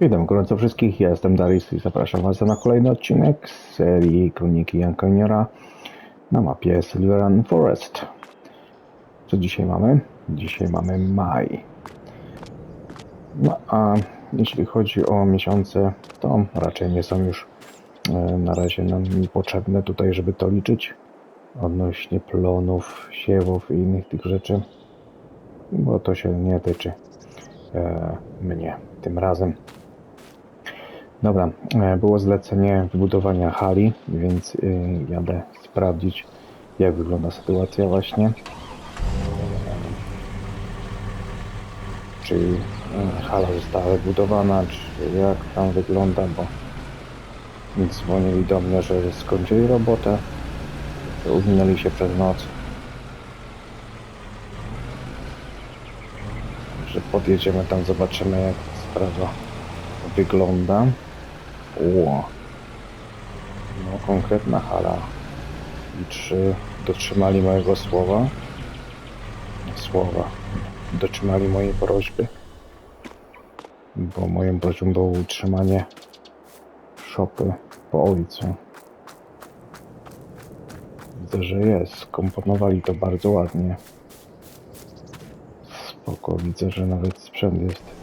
Witam gorąco wszystkich, ja jestem Darius i zapraszam Was na kolejny odcinek z serii Kroniki Jankoniora na mapie Silveran Forest. Co dzisiaj mamy? Dzisiaj mamy maj. No a jeśli chodzi o miesiące, to raczej nie są już e, na razie nam potrzebne tutaj, żeby to liczyć odnośnie plonów, siewów i innych tych rzeczy, bo to się nie tyczy e, mnie tym razem. Dobra, e, było zlecenie wybudowania hali, więc y, jadę sprawdzić, jak wygląda sytuacja właśnie. Czy y, hala została wybudowana, czy jak tam wygląda, bo dzwonili do mnie, że skończyli robotę, uwinęli się przez noc. Że podjedziemy tam, zobaczymy jak sprawa wygląda. Ło. No, konkretna hala. I czy dotrzymali mojego słowa? Słowa. Dotrzymali mojej prośby. Bo moją prośbą było utrzymanie szopy po ojcu. Widzę, że jest. Skomponowali to bardzo ładnie. Spoko, widzę, że nawet sprzęt jest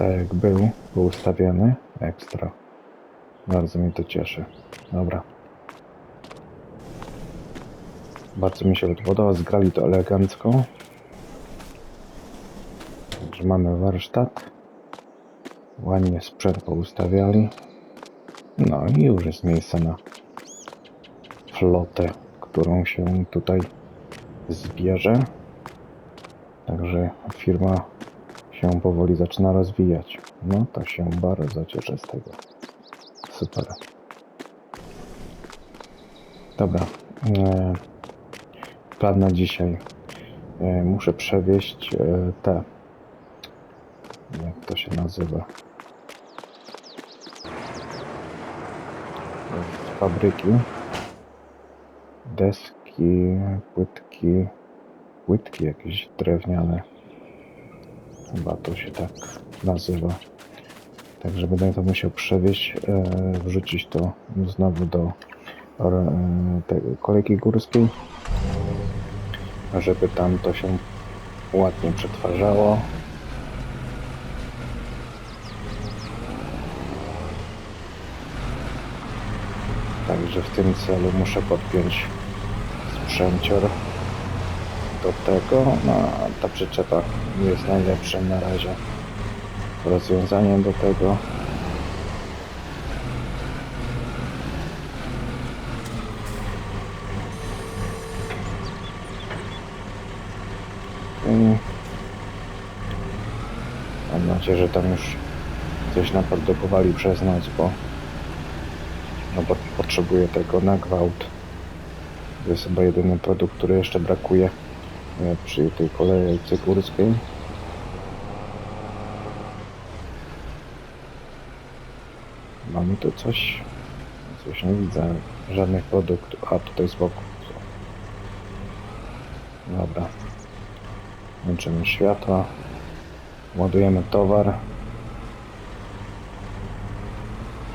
tak jak był, był ustawiony. Ekstra. Bardzo mnie to cieszy. Dobra. Bardzo mi się to podoba, zgrali to elegancko. Także mamy warsztat. Ładnie sprzęt poustawiali. No i już jest miejsce na flotę, którą się tutaj zbierze. Także firma się powoli zaczyna rozwijać. No to się bardzo cieszę z tego. Super. Dobra. E, plan na dzisiaj. E, muszę przewieźć e, te. Jak to się nazywa? Fabryki. Deski, płytki, płytki jakieś drewniane. Chyba to się tak nazywa. Także będę to musiał przewieźć, e, wrzucić to znowu do e, tej kolejki górskiej, żeby tam to się ładnie przetwarzało. Także w tym celu muszę podpiąć sprzęcior do tego. No, ta przyczepa jest najlepszym na razie rozwiązaniem do tego. I mam nadzieję, że tam już coś naprodukowali przez noc, bo no bo potrzebuję tego na gwałt. To jest chyba jedyny produkt, który jeszcze brakuje przy tej kolejce górskiej. Mamy tu coś. Coś nie widzę. Żadnych produktów. A tutaj z boku. Dobra. Łączymy światła. Ładujemy towar.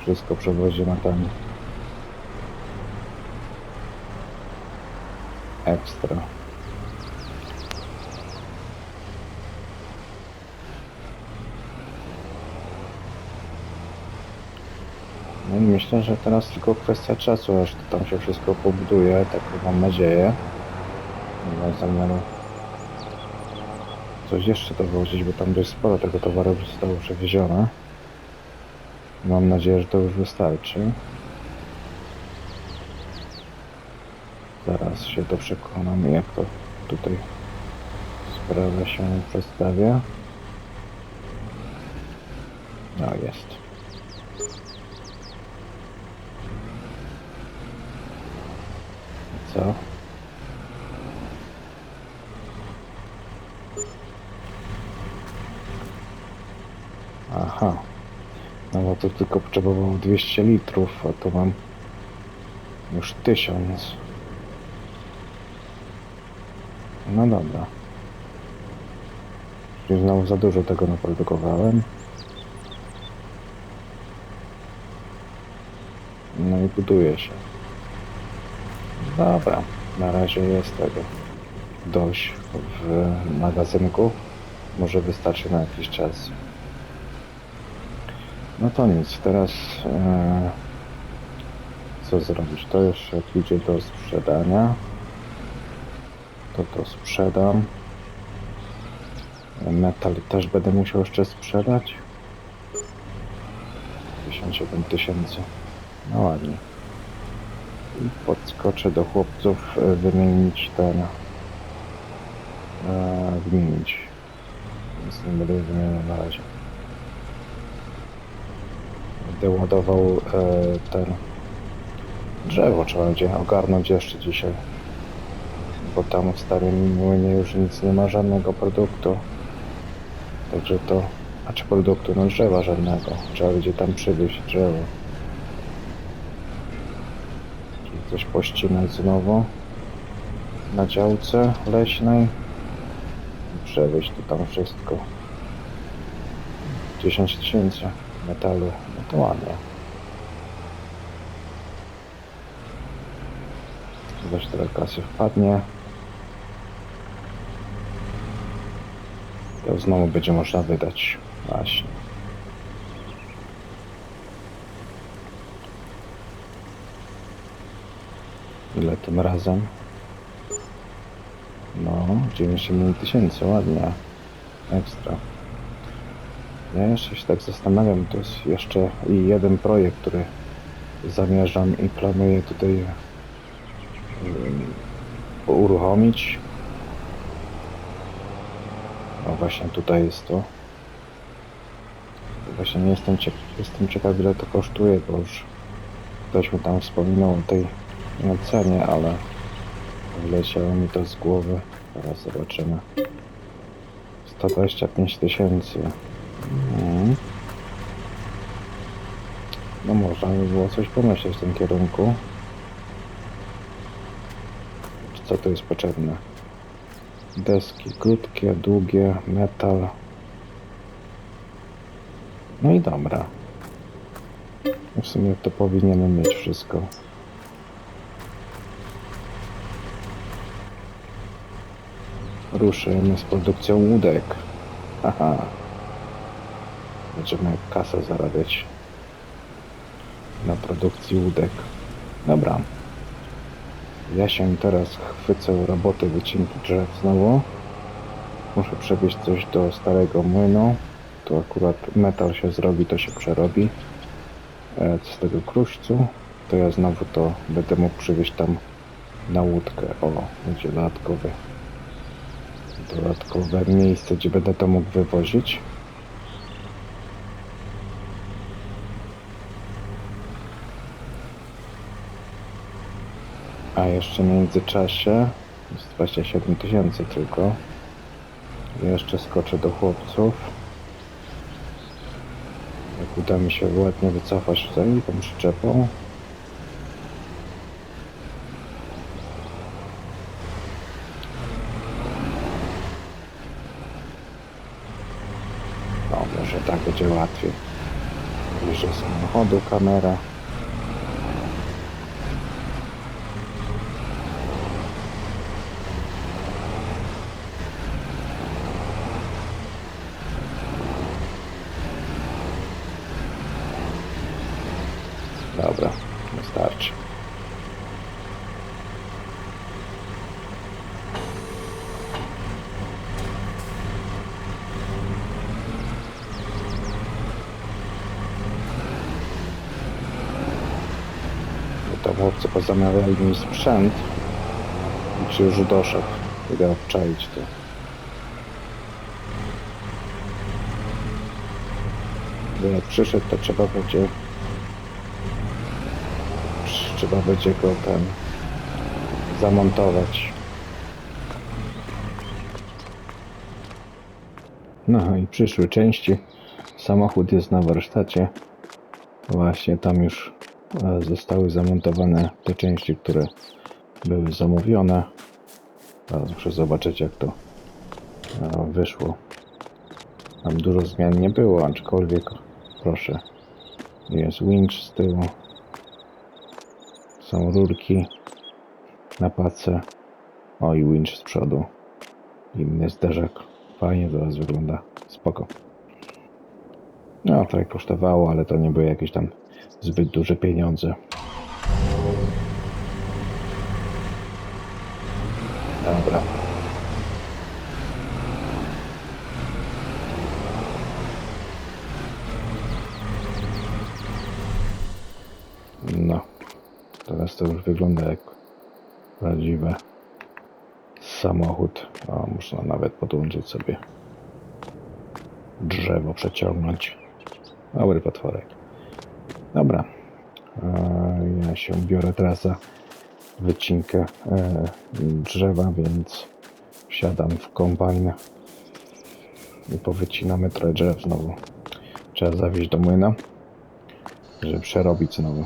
Wszystko przewozimy tam. Ekstra. Myślę, że teraz tylko kwestia czasu, aż to tam się wszystko pobuduje, tak mam nadzieję. Nie mam zamiaru coś jeszcze dowozić, bo tam dość sporo tego towaru zostało przewiezione. Mam nadzieję, że to już wystarczy. Zaraz się to przekonam, jak to tutaj sprawa się przedstawia. No jest. Co? Aha. No bo to tylko potrzebowało 200 litrów, a to mam już 1000. No dobra. I znowu za dużo tego naprodukowałem. No i buduje się. Dobra, na razie jest tego dość w magazynku. Może wystarczy na jakiś czas. No to nic, teraz e, co zrobić? To jeszcze jak idzie do sprzedania, to to sprzedam. Metal też będę musiał jeszcze sprzedać. 57 tysięcy. No ładnie. I podskoczę do chłopców e, wymienić ten. E, wymienić. Więc nie będę wymieniał na razie. Będę ładował e, ten drzewo trzeba będzie ogarnąć jeszcze dzisiaj. Bo tam w starym młynie już nic nie ma żadnego produktu. Także to, a czy produktu, no drzewa żadnego. Trzeba będzie tam przywieźć drzewo. Czyli coś pościnać znowu na działce leśnej i przewieźć to tam wszystko. 10 tysięcy metalu, no to ładnie. Zobaczcie, tyle kasy wpadnie. To znowu będzie można wydać. Właśnie. Ile tym razem? No, 97 tysięcy, ładnie. Ekstra. Ja jeszcze się tak zastanawiam, to jest jeszcze i jeden projekt, który zamierzam i planuję tutaj ym, uruchomić. No właśnie tutaj jest to. Właśnie nie jestem, ciek jestem ciekaw ile to kosztuje, bo już ktoś mi tam wspominał o tej cenie, ale wleciało mi to z głowy. Teraz zobaczymy. 125 tysięcy. Mhm. No można by było coś pomyśleć w tym kierunku. Co tu jest potrzebne? Deski krótkie, długie, metal. No i dobra. W sumie to powinienem mieć wszystko. Ruszymy z produkcją łódek. Haha. Będziemy kasę zarabiać na produkcji łódek. Dobra. Ja się teraz chwycę roboty wycinki drzew znowu. Muszę przewieźć coś do starego młynu. Tu akurat metal się zrobi, to się przerobi. E, Z tego kruszcu, to ja znowu to będę mógł przywieźć tam na łódkę. O, będzie dodatkowy dodatkowe miejsce, gdzie będę to mógł wywozić. A jeszcze w międzyczasie jest 27 tysięcy tylko. Jeszcze skoczę do chłopców. Jak uda mi się ładnie wycofać tutaj tą przyczepą. do Camera. Chłopcy pozamawiali mi sprzęt i czy już doszedł. Idę obczaić to. Bo jak przyszedł, to trzeba będzie trzeba będzie go ten zamontować. No i przyszły części. Samochód jest na warsztacie. Właśnie tam już zostały zamontowane te części, które były zamówione. Teraz muszę zobaczyć jak to wyszło. Tam dużo zmian nie było, aczkolwiek proszę. Jest winch z tyłu. Są rurki na pace. O i winch z przodu. Inny zderzak. Fajnie teraz wygląda. Spoko. No, trochę kosztowało, ale to nie były jakieś tam zbyt duże pieniądze. Dobra. No. Teraz to już wygląda jak prawdziwy samochód. O, można nawet podłączyć sobie drzewo, przeciągnąć. Dobry potworek. Dobra. E, Ja się biorę teraz za wycinkę e, drzewa, więc wsiadam w kombajn i powycinamy trochę drzew znowu. Trzeba zawieźć do młyna, żeby przerobić znowu.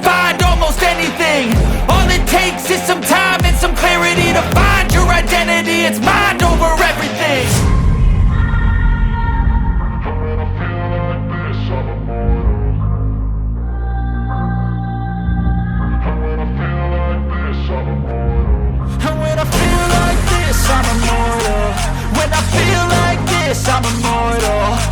it some time and some clarity To find your identity, it's mind over everything And when I feel like this, I'm immortal. When I feel like this, I'm immortal.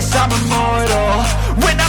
This, I'm immortal. When I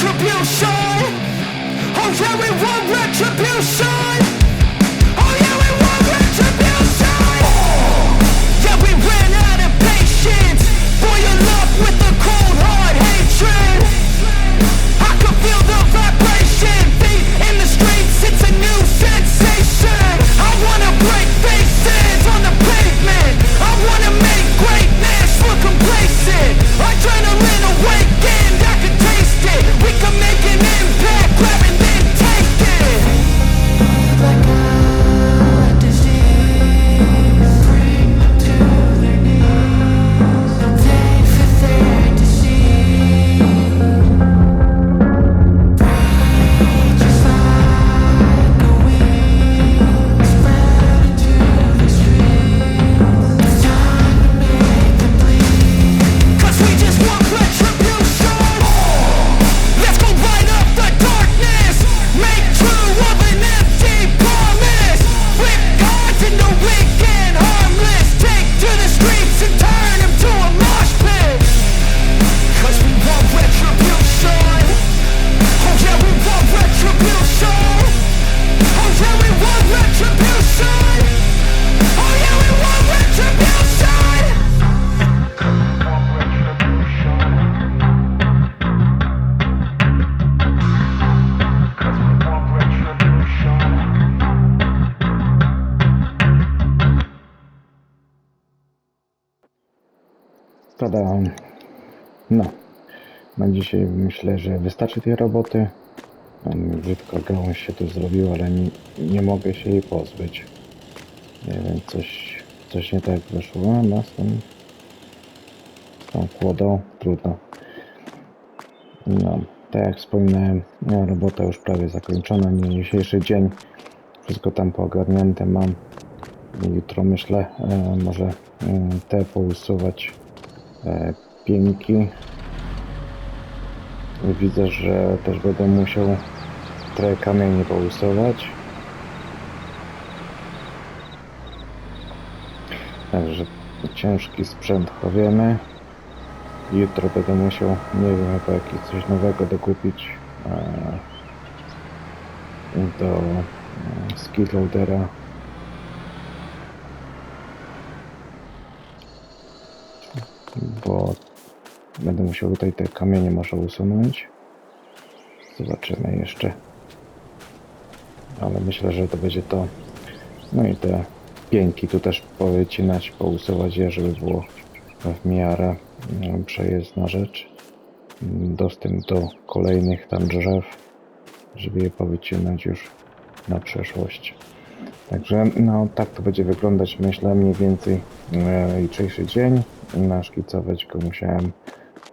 retribution. Oh yeah, we want retribution. No. Na dzisiaj myślę, że wystarczy tej roboty. Tam brzydko gałąź się tu zrobiła, ale nie, nie mogę się jej pozbyć. Nie wiem, coś, coś nie tak wyszło. Z tym, z tą kłodą trudno. No, tak jak wspominałem, no, robota już prawie zakończona. Nie dzisiejszy dzień. Wszystko tam poogarnięte mam. Jutro myślę, e, może e, te pousuwać e, pięki. Widzę, że też będę musiał trochę kamieni pousuwać. Także ciężki sprzęt chowiemy. Jutro będę musiał, nie wiem, chyba jakieś coś nowego dokupić e, do e, skid. Bo będę musiał tutaj te kamienie może usunąć. Zobaczymy jeszcze. Ale myślę, że to będzie to. No i te pięki tu też powycinać, pousuwać je, żeby było w miarę mm, przejezdna rzecz. Mm, Dostęp do kolejnych tam drzew, żeby je powycinać już na przeszłość. Także no tak to będzie wyglądać myślę mniej więcej e, jutrzejszy dzień. Naszkicować go musiałem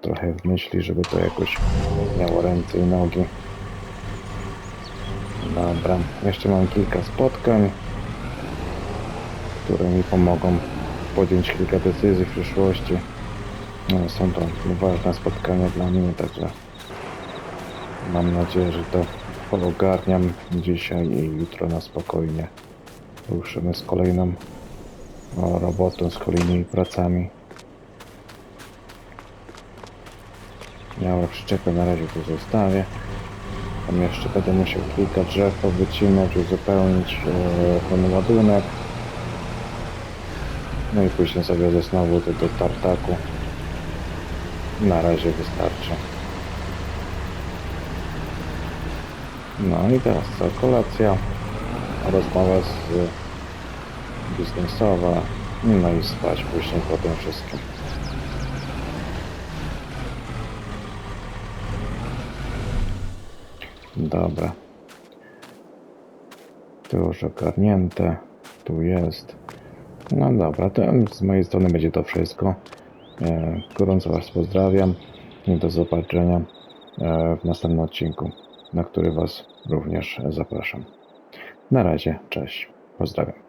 trochę w myśli, żeby to jakoś miało ręce i nogi. Dobra, jeszcze mam kilka spotkań, które mi pomogą podjąć kilka decyzji w przyszłości. No, są to ważne spotkania dla mnie, także mam nadzieję, że to ogarniam dzisiaj i jutro na spokojnie ruszymy z kolejną robotą, z kolejnymi pracami. Miałem przyczepę na razie tu zostawię. Tam jeszcze będę musiał kilka drzew powycinać, uzupełnić e, ten ładunek. No i później zawiozę znowu to do tartaku. Na razie wystarczy. No i teraz co? Kolacja, rozmowa z biznesowa, no i spać później po tym wszystkim. Dobra. Tu już ogarnięte. Tu jest. No dobra, to z mojej strony będzie to wszystko. E, gorąco Was pozdrawiam i do zobaczenia e, w następnym odcinku, na który Was również zapraszam. Na razie, cześć. Pozdrawiam.